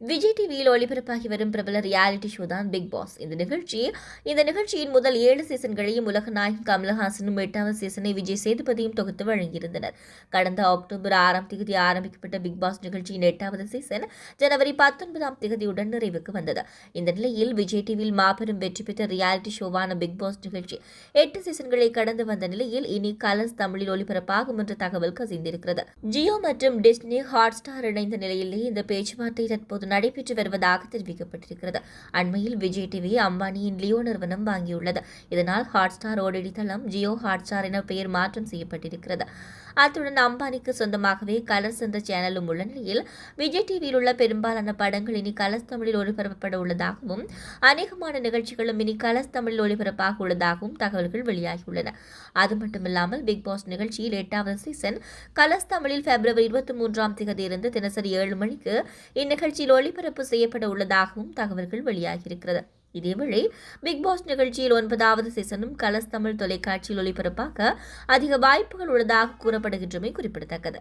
விஜய் டிவியில் ஒளிபரப்பாகி வரும் பிரபல ரியாலிட்டி ஷோ தான் பிக் பாஸ் இந்த நிகழ்ச்சி இந்த நிகழ்ச்சியின் முதல் ஏழு சீசன்களையும் உலக நாயகன் கமலஹாசனும் எட்டாவது சீசனை விஜய் சேதுபதியும் தொகுத்து வழங்கியிருந்தனர். கடந்த அக்டோபர் ஆறாம் தேதி ஆரம்பிக்கப்பட்ட பிக் பாஸ் நிகழ்ச்சியின் எட்டாவது சீசன் ஜனவரி பத்தொன்பதாம் தேதியுடன் நிறைவுக்கு வந்தது. இந்த நிலையில் விஜய் டிவியில் மாபெரும் வெற்றி பெற்ற ரியாலிட்டி ஷோவான பிக் பாஸ் நிகழ்ச்சி எட்டு சீசன்களை கடந்து வந்த நிலையில் இனி கலர்ஸ் தமிழில் ஒளிபரப்பாகும் என்ற தகவல் கசிந்திருக்கிறது. ஜியோ மற்றும் டிஸ்னி ஹாட் ஸ்டார் இணைந்த நிலையிலேயே இந்த பேச்சுவார்த்தை தற்போது தற்போது நடைபெற்று வருவதாக தெரிவிக்கப்பட்டிருக்கிறது. அண்மையில் விஜய் டிவி அம்பானியின் லியோ நிறுவனம் வாங்கியுள்ளது. இதனால் ஹாட்ஸ்டார் ஓடிடி தளம் ஜியோ ஹாட்ஸ்டார் என பெயர் மாற்றம் செய்யப்பட்டிருக்கிறது. அத்துடன் அம்பானிக்கு சொந்தமாகவே கலர்ஸ் என்ற சேனலும் உள்ள நிலையில் விஜய் டிவியில் உள்ள பெரும்பாலான படங்கள் இனி கலர்ஸ் தமிழில் ஒளிபரப்பப்பட உள்ளதாகவும் அநேகமான நிகழ்ச்சிகளும் இனி கலர்ஸ் தமிழில் ஒளிபரப்பாக உள்ளதாகவும் தகவல்கள் வெளியாகியுள்ளன. அது மட்டுமில்லாமல் பிக் பாஸ் நிகழ்ச்சியில் எட்டாவது சீசன் கலர்ஸ் தமிழில் பிப்ரவரி இருபத்தி மூன்றாம் தேதியிலிருந்து தினசரி ஏழு மணிக்கு இந்நிகழ்ச்சியில் ஒளிபரப்பு செய்யப்பட உள்ளதாகவும் தகவல்கள் வெளியாகியிருக்கிறது. இதேவேளை பிக் பாஸ் நிகழ்ச்சியில் ஒன்பதாவது சீசனும் கலஸ் தமிழ் தொலைக்காட்சியில் ஒளிபரப்பாக அதிக வாய்ப்புகள் உள்ளதாக கூறப்படுகின்றமை குறிப்பிடத்தக்கது.